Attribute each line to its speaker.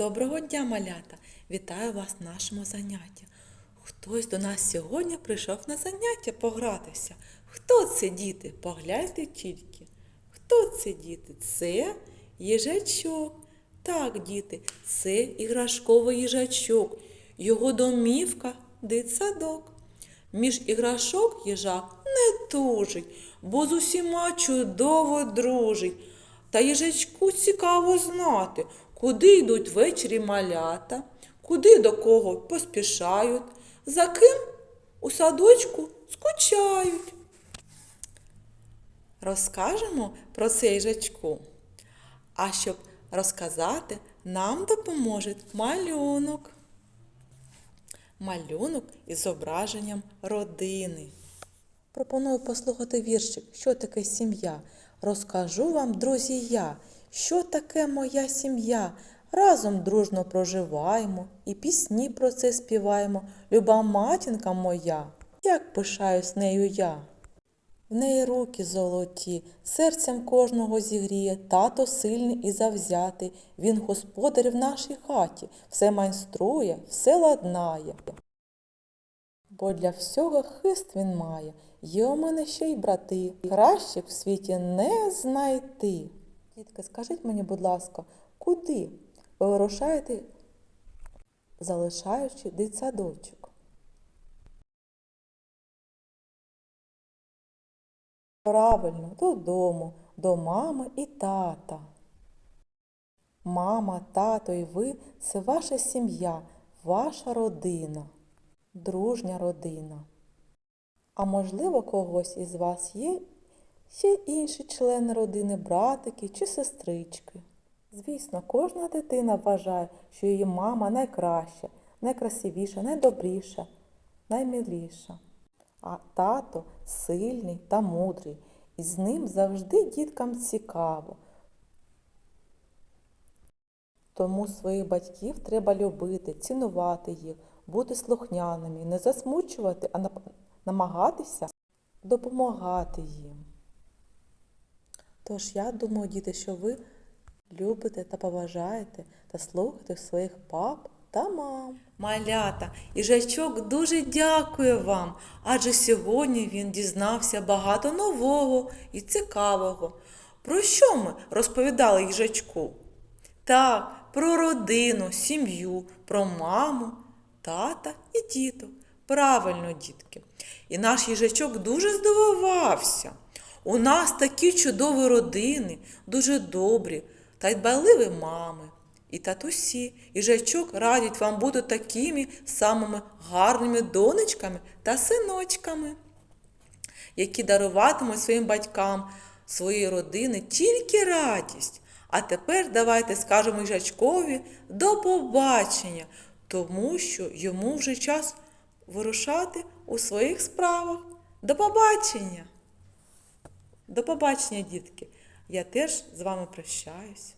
Speaker 1: Доброго дня, малята! Вітаю вас на нашому занятті. Хтось до нас сьогодні прийшов на заняття погратися. Хто це діти? Погляньте тільки. Хто це діти? Це їжачок. Так, діти, це іграшковий їжачок. Його домівка дитсадок. Між іграшок їжак не тужить, бо з усіма чудово дружить. Та їжачку цікаво знати, куди йдуть ввечері малята, куди до кого поспішають, за ким у садочку скучають. Розкажемо про це їжачку. А щоб розказати, нам допоможе малюнок. Малюнок із зображенням родини. Пропоную послухати віршик, що таке сім'я. Розкажу вам, друзі, я, що таке моя сім'я. Разом дружно проживаємо і пісні про це співаємо. Люба матінка моя, як пишаюсь нею я. В неї руки золоті, серцем кожного зігріє, тато сильний і завзятий. Він господар в нашій хаті, все майструє, все ладнає. Бо для всього хист він має, є у мене ще й брати, кращих в світі не знайти. Дітки, скажіть мені, будь ласка, куди ви вирушаєте, залишаючи дитсадочок? Правильно, додому, до мами і тата. Мама, тато і ви це ваша сім'я, ваша родина, дружня родина. А можливо, когось із вас є ще інші члени родини, братики чи сестрички. Звісно, кожна дитина вважає, що її мама найкраща, найкрасивіша, найдобріша, наймиліша. А тато сильний та мудрий, і з ним завжди діткам цікаво. Тому своїх батьків треба любити, цінувати їх, бути слухняними, не засмучувати, а намагатися допомагати їм. Тож я думаю, діти, що ви любите та поважаєте та слухаєте своїх пап та мам. Малята, їжачок дуже дякує вам, адже сьогодні він дізнався багато нового і цікавого. Про що ми розповідали їжачку? Так, про родину, сім'ю, про маму, тата і діток. Правильно, дітки. І наш їжачок дуже здивувався. У нас такі чудові родини, дуже добрі та й дбайливі мами. І татусі, їжачок радять вам бути такими самими гарними донечками та синочками які даруватимуть своїм батькам своєї родини тільки радість. А тепер давайте скажемо їжачкові до побачення, тому що йому вже час вирушати у своїх справах. До побачення! До побачення, дітки! Я теж з вами прощаюсь.